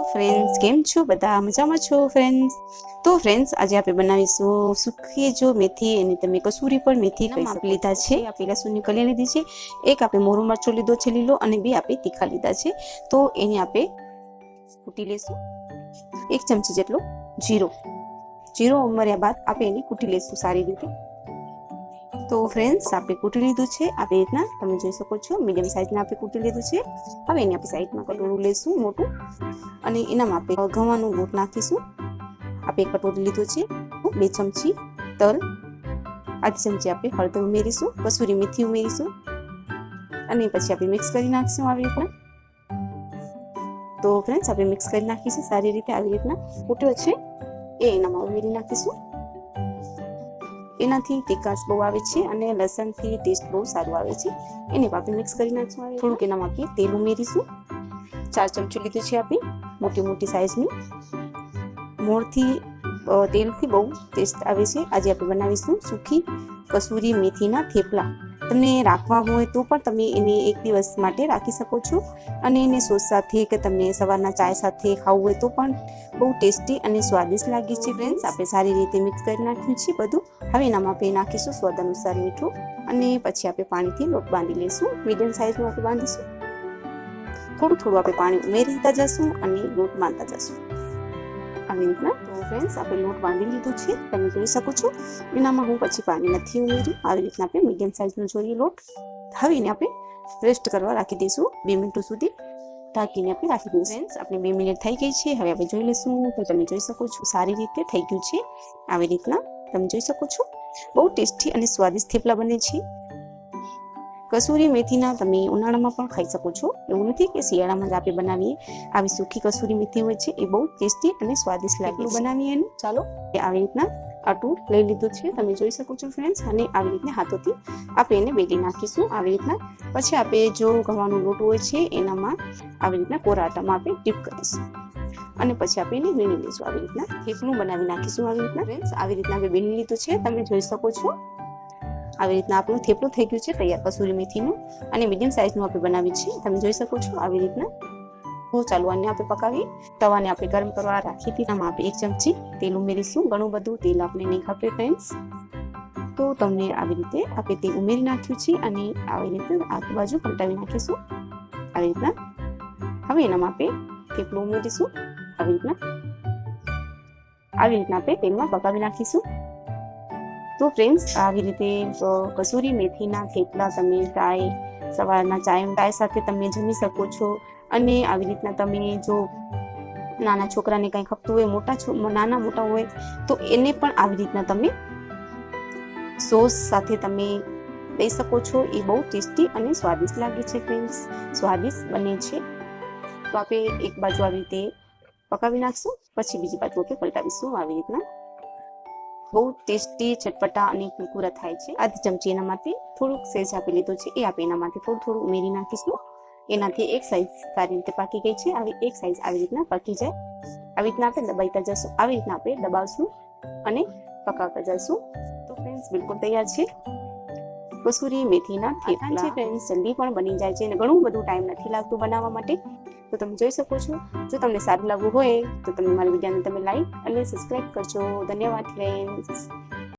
Friends કેમ છો? બધા મજામાં છો ફ્રેન્ડ્સ? તો ફ્રેન્ડ્સ આજે આપણે બનાવીશું સુખી જો મેથી એની તમે કસૂરી પણ મેથી કહી લીધા છે. આપણે લસણની કલી લીધી છે એક આપણે મોરું મરચું લીધો છે લીલો અને બે આપણે તીખા લીધા છે. તો એને આપણે કૂટી લેશું. એક ચમચી જેટલો જીરો. જીરો ઉમર્યા બાદ આપણે એને કૂટી લેશું સારી રીતે. તો ફ્રેન્ડ્સ આપણે કૂટી લીધું છે. આવી રીતના તમે જોઈ શકો છો. મીડિયમ સાઇઝના આપણે કૂટી લીધું છે. હવે એની આપણે સાઈડમાં કટોરું લઈશું મોટું. અને એનામાં આપણે ઘઉંનું લોટ નાખીશું. આપણે કટોરી લીધું છે. બે ચમચી તલ. આધી ચમચી આપણે હળદર ઉમેરીશું. કસૂરી મેથી ઉમેરીશું. અને પછી આપણે મિક્સ કરી નાખીશું આવી રીતના. તો ફ્રેન્ડ્સ આપણે મિક્સ કરી નાખીશું. સારી રીતે આવી રીતના. કૂટ્યો છે. એ એનામાં ઉમેરી નાખીશું. એનાથી તીખાશ બહુ આવે છે અને લસણથી ટેસ્ટ બહુ સારું આવે છે. એને આપણે મિક્સ કરી નાખશું થોડુંક એનામાં આપણે તેલ ઉમેરીશું. ચાર ચમચી લીધું છે આપણે, મોટી મોટી સાઇઝની મોરથી તેલથી બહુ ટેસ્ટ આવે છે. આજે આપણે બનાવીશું સૂકી કસૂરી મેથીના થેપલા. તમને રાખવા હોય તો પણ તમે એને એક દિવસ માટે રાખી શકો છો. અને એને સોસ સાથે કે તમને સવારના ચાય સાથે ખાવું હોય તો પણ બહુ ટેસ્ટી અને સ્વાદિષ્ટ લાગે છે ફ્રેન્ડ્સ. આપણે સારી રીતે મિક્સ કરી નાખ્યું છે બધું. હવે એનામાં આપણે નાખીશું સ્વાદ અનુસાર મીઠું અને પછી આપણે પાણીથી લોટ બાંધી લઈશું. મીડિયમ સાઇઝનો આપણે બાંધીશું. થોડું થોડું આપણે પાણી ઉમેરીતા જશું અને લોટ બાંધતા જશું. રીતના તો ફ્રેન્ડ્સ આપણે લોટ બાંધી લીધું છે. તમે જોઈ શકો છો. એનામાં હું પછી પાણી નથી ઉમેર્યું. આવી રીતના આપણે મીડિયમ સાઇઝનો જોઈએ લોટ. હવે આપણે રેસ્ટ કરવા રાખી દઈશું બે મિનિટો સુધી. ઢાંકીને આપણે રાખી દઈશું. ફ્રેન્ડ્સ આપણે બે મિનિટ થઈ ગઈ છે. હવે આપણે જોઈ લઈશું તો તમે જોઈ શકો છો. સારી રીતે થઈ ગયું છે. આવી રીતના તમે જોઈ શકો છો. બહુ ટેસ્ટી અને સ્વાદિષ્ટ થેપલા બને છે. કસૂરી મેથીના તમે ઉનાળામાં પણ ખાઈ શકો છો. એવું નથી કે શિયાળામાં જ આપણે બનાવીએ. આવી સૂકી કસૂરી મેથી હોય છે એ બહુ ટેસ્ટી અને સ્વાદિષ્ટ લાગે બનાવીએ એનું? ચાલો. આવી રીતના આટું લઈ લીધું છે. તમે જોઈ શકો છો ફ્રેન્ડ્સ અને આવી રીતના હાથોથી આપણે એને બેલી નાખીશું. આવી રીતના. પછી આપણે જો ઘઉંનો લોટ હોય છે એનામાં આવી રીતના કોરા આટામાં આપણે ડીપ કરીશું. અને પછી આપણે એને વીણી લઈશું. આવી રીતના થેપલું બનાવી નાખીશું. આવી રીતના. ફ્રેન્ડ્સ આવી રીતના આપણે વીણી લીધું છે. તમે જોઈ શકો છો. આવી રીતના આપણું થેપલું થઈ ગયું છે તૈયાર કસૂરી મેથીનું અને મીડિયમ સાઇઝનું આપણે બનાવી છે. તમે જોઈ શકો છો આવી રીતના તો ચાલો આને આપણે પકાવી તવાને આપણે ગરમ કરવા રાખી હતી આમાં આપણે એક ચમચી તેલ ઉમેરીશું. ઘણું બધું તેલ આપણે નહીં ખાપે ફ્રેન્ડ્સ તો તમને આવી રીતે આપણે તેલ ઉમેરી નાખ્યું છે અને આવી રીતે આજુબાજુ પલટાવી નાખીશું. આવી રીતના હવે એનામાં આપણે થેપલું ઉમેરીશું. આવી રીતના. આવી રીતના આપણે તેલમાં પકાવી નાખીશું. તો ફ્રેન્ડ્સ આવી રીતે કસૂરી મેથીના થેપલા તમે ચાય સવારના ચાય ચાય સાથે તમે જમી શકો છો. અને આવી રીતના તમે જો નાના છોકરાને કંઈ ખપતું હોય, મોટા નાના મોટા હોય, તો એને પણ આવી રીતના તમે સોસ સાથે તમે લઈ શકો છો. એ બહુ ટેસ્ટી અને સ્વાદિષ્ટ લાગે છે ફ્રેન્ડ્સ સ્વાદિષ્ટ બને છે. તો આપણે એક બાજુ આવી રીતે પકાવી નાખશું, પછી બીજી બાજુ આપણે પલટાવીશું. આવી રીતના બહુ ટેસ્ટી ચટપટા અને કુરકુરા થાય છે. આધી ચમચી એના માટે થોડુંક સેજ આપી લીધું છે. એ આપણે એના માટે થોડું થોડું ઉમેરી નાખીશું. એનાથી એક સાઈઝ સારી રીતે પાકી ગઈ છે. આવી એક સાઈઝ આવી રીતના પાકી જાય. આવી રીતના આપણે દબાઈતા જશું આવી રીતના આપણે દબાવશું અને પકાવતા જશું તો ફ્રેન્ડ્સ બિલકુલ તૈયાર છે. કસૂરી મેથીના થેપલા છે ફ્રેન્ડ્સ જલ્દી પણ બની જાય છે અને ઘણું બધું ટાઈમ નથી લાગતું બનાવવા માટે. તો તમે જોઈ શકો છો. જો તમને સારું લાગવું હોય તો તમે મારી વિડીયોને તમે લાઈક અને સબસ્ક્રાઈબ કરજો. ધન્યવાદ ફ્રેન્ડ્સ